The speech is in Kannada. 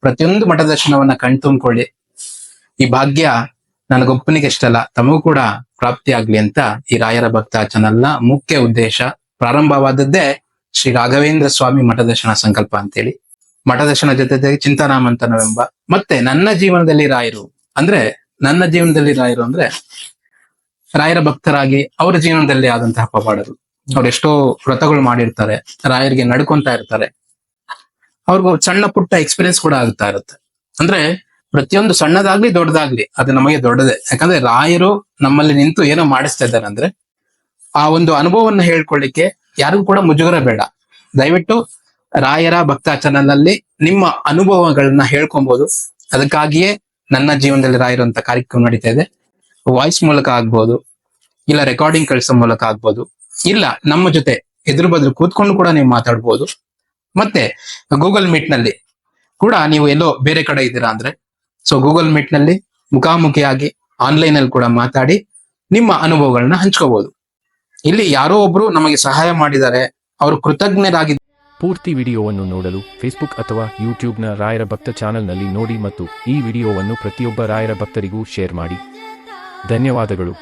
ಪ್ರತಿಯೊಂದು ಮಠದರ್ಶನವನ್ನ ಕಣ್ತುಂಬ್ಕೊಳ್ಳಿ ಈ ಭಾಗ್ಯ ನನಗೊಬ್ಬನಿಗೆ ಇಷ್ಟಲ್ಲ, ತಮಗೂ ಕೂಡ ಪ್ರಾಪ್ತಿ ಆಗ್ಲಿ ಅಂತ ಈ ರಾಯರ ಭಕ್ತ ಚಾನಲ್ನ ಮುಖ್ಯ ಉದ್ದೇಶ. ಪ್ರಾರಂಭವಾದದ್ದೇ ಶ್ರೀ ರಾಘವೇಂದ್ರ ಸ್ವಾಮಿ ಮಠದರ್ಶನ ಸಂಕಲ್ಪ ಅಂತೇಳಿ. ಮಠ ದರ್ಶನ ಜೊತೆಗೆ ಚಿಂತಾನಾಮಂತನವೆಂಬ ಮತ್ತೆ ನನ್ನ ಜೀವನದಲ್ಲಿ ರಾಯರು ಅಂದ್ರೆ, ನನ್ನ ಜೀವನದಲ್ಲಿ ರಾಯರು ಅಂದ್ರೆ ರಾಯರ ಭಕ್ತರಾಗಿ ಅವರ ಜೀವನದಲ್ಲಿ ಆದಂತಹ ಪವಾಡರು. ಅವ್ರು ಎಷ್ಟೋ ವ್ರತಗಳು ಮಾಡಿರ್ತಾರೆ, ರಾಯರಿಗೆ ನಡ್ಕೊಂತ ಇರ್ತಾರೆ. ಅವ್ರಿಗೂ ಸಣ್ಣ ಪುಟ್ಟ ಎಕ್ಸ್ಪೀರಿಯನ್ಸ್ ಕೂಡ ಆಗ್ತಾ ಇರುತ್ತೆ. ಅಂದ್ರೆ ಪ್ರತಿಯೊಂದು ಸಣ್ಣದಾಗ್ಲಿ ದೊಡ್ಡದಾಗ್ಲಿ ಅದು ನಮಗೆ ದೊಡ್ಡದೇ. ಯಾಕಂದ್ರೆ ರಾಯರು ನಮ್ಮಲ್ಲಿ ನಿಂತು ಏನೋ ಮಾಡಿಸ್ತಾ ಇದ್ದಾರೆ ಅಂದ್ರೆ ಆ ಒಂದು ಅನುಭವವನ್ನು ಹೇಳ್ಕೊಳ್ಳಿಕ್ಕೆ ಯಾರಿಗೂ ಕೂಡ ಮುಜುಗರ ಬೇಡ. ದಯವಿಟ್ಟು ರಾಯರ ಭಕ್ತ ಚಾನಲ್ ಅಲ್ಲಿ ನಿಮ್ಮ ಅನುಭವಗಳನ್ನ ಹೇಳ್ಕೊಬಹುದು ಅದಕ್ಕಾಗಿಯೇ ನನ್ನ ಜೀವನದಲ್ಲಿ ರಾಯಿರುವಂತ ಕಾರ್ಯಕ್ರಮ ನಡೀತಾ ಇದೆ. ವಾಯ್ಸ್ ಮೂಲಕ ಆಗ್ಬೋದು, ಇಲ್ಲ ರೆಕಾರ್ಡಿಂಗ್ ಕಳಿಸೋ ಮೂಲಕ ಆಗ್ಬೋದು, ಇಲ್ಲ ನಮ್ಮ ಜೊತೆ ಎದುರು ಬದಲು ಕೂತ್ಕೊಂಡು ಕೂಡ ನೀವು ಮಾತಾಡ್ಬೋದು. ಮತ್ತೆ ಗೂಗಲ್ ಮೀಟ್ನಲ್ಲಿ ಕೂಡ ನೀವು ಎಲ್ಲೋ ಬೇರೆ ಕಡೆ ಇದ್ದೀರಾ ಅಂದ್ರೆ ಸೊ ಗೂಗಲ್ ಮೀಟ್ನಲ್ಲಿ ಮುಖಾಮುಖಿಯಾಗಿ ಆನ್ಲೈನ್ ಅಲ್ಲಿ ಕೂಡ ಮಾತಾಡಿ ನಿಮ್ಮ ಅನುಭವಗಳನ್ನ ಹಂಚ್ಕೋಬಹುದು ಇಲ್ಲಿ ಯಾರೋ ಒಬ್ರು ನಮಗೆ ಸಹಾಯ ಮಾಡಿದ್ದಾರೆ ಅವರು ಕೃತಜ್ಞರಾಗಿ ಪೂರ್ತಿ ವಿಡಿಯೋವನ್ನು ನೋಡಲು ಫೇಸ್ಬುಕ್ ಅಥವಾ ಯೂಟ್ಯೂಬ್ನ ರಾಯರ ಭಕ್ತ ಚಾನೆಲ್ನಲ್ಲಿ ನೋಡಿ ಮತ್ತು ಈ ವಿಡಿಯೋವನ್ನು ಪ್ರತಿಯೊಬ್ಬ ರಾಯರ ಭಕ್ತರಿಗೂ ಶೇರ್ ಮಾಡಿ. ಧನ್ಯವಾದಗಳು.